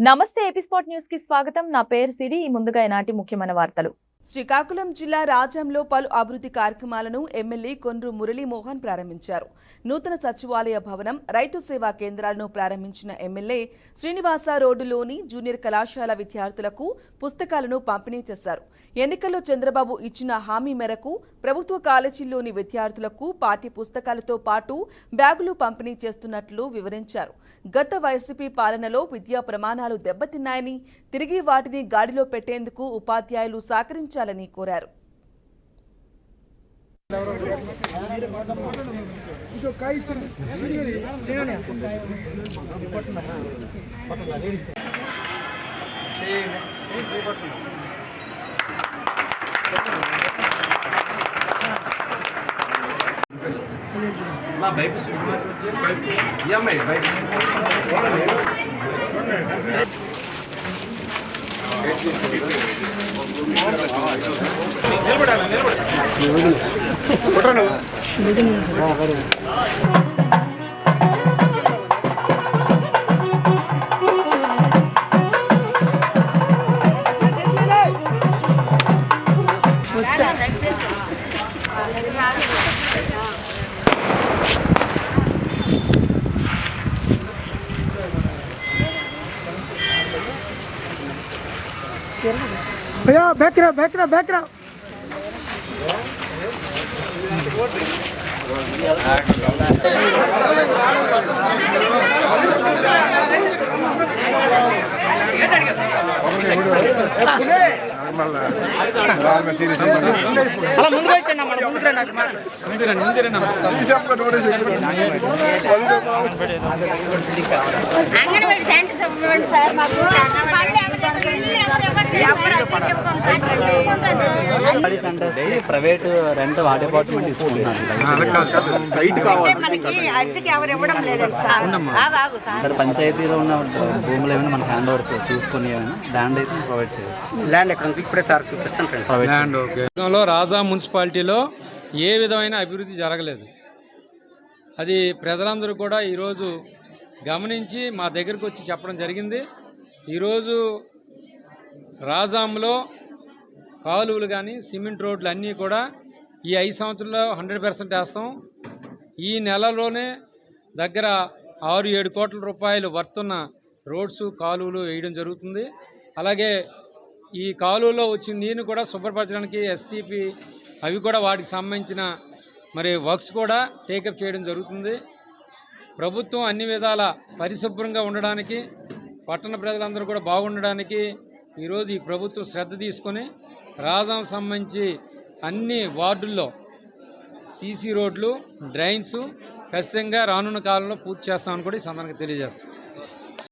నమస్తే ఎపిస్పాట్ న్యూస్కి స్వాగతం. నా పేరు సిరి. ముందుగా ఈనాటి ముఖ్యమైన వార్తలు. శ్రీకాకుళం జిల్లా రాజంలో పలు అభివృద్ధి కార్యక్రమాలను ఎమ్మెల్యే కొండ్రు మురళీమోహన్ ప్రారంభించారు. నూతన సచివాలయ భవనం రైతు సేవా కేంద్రాలను ప్రారంభించిన ఎమ్మెల్యే శ్రీనివాస రోడ్డులోని జూనియర్ కళాశాల విద్యార్థులకు పుస్తకాలను పంపిణీ చేశారు. ఎన్నికల్లో చంద్రబాబు ఇచ్చిన హామీ మేరకు ప్రభుత్వ కాలేజీల్లోని విద్యార్థులకు పాఠ్య పుస్తకాలతో పాటు బ్యాగులు పంపిణీ చేస్తున్నట్లు వివరించారు. గత వైసీపీ పాలనలో విద్యా ప్రమాణాలు దెబ్బతిన్నాయని తిరిగి వాటిని గాడిలో పెట్టేందుకు ఉపాధ్యాయులు సహకరించారు పాటించాలని కోరారు. మా బైక్ ఈ అమ్మాయి బైక్ నిలబడాలి నిలబడాలి ஐயா பேக்கரா பேக்கரா பேக்கரா అలా ముందు వచ్చాను ముందు రండి ముందు private rent water apartment sir పంచాయతీలో ఉన్న భూములు ఏమైనా మన హ్యాండ్ ఓవర్స్ చూసుకొని ఏమైనా ల్యాండ్ అయితే ప్రొవైడ్ చేయాలి ల్యాండ్ ఎక్కడ ఇప్పుడే సార్ చూపిస్తాను రాజా మున్సిపాలిటీలో ఏ విధమైన అభివృద్ధి జరగలేదు. అది ప్రజలందరూ కూడా ఈరోజు గమనించి మా దగ్గరకు వచ్చి చెప్పడం జరిగింది. ఈరోజు రాజాంలో కాలువలు కానీ సిమెంట్ రోడ్లు అన్నీ కూడా ఈ ఐదు సంవత్సరంలో హండ్రెడ్ పర్సెంట్ వేస్తాం. ఈ నెలలోనే దగ్గర ఆరు ఏడు కోట్ల రూపాయలు వర్తున్న రోడ్స్ కాలువలు వేయడం జరుగుతుంది. అలాగే ఈ కాలువలో వచ్చిన నీరుని కూడా శుభ్రపరచడానికి ఎస్టీపీ అవి కూడా వాటికి సంబంధించిన మరి వర్క్స్ కూడా టేకప్ చేయడం జరుగుతుంది. ప్రభుత్వం అన్ని విధాల పరిశుభ్రంగా ఉండడానికి పట్టణ ప్రజలందరూ కూడా బాగుండడానికి ఈరోజు ఈ ప్రభుత్వం శ్రద్ధ తీసుకొని రాజాం సంబంధించి అన్ని వార్డుల్లో సీసీ రోడ్లు డ్రైన్స్ ఖచ్చితంగా రానున్న కాలంలో పూర్తి చేస్తామని కూడా ఈ సందర్భంగా తెలియజేస్తాం.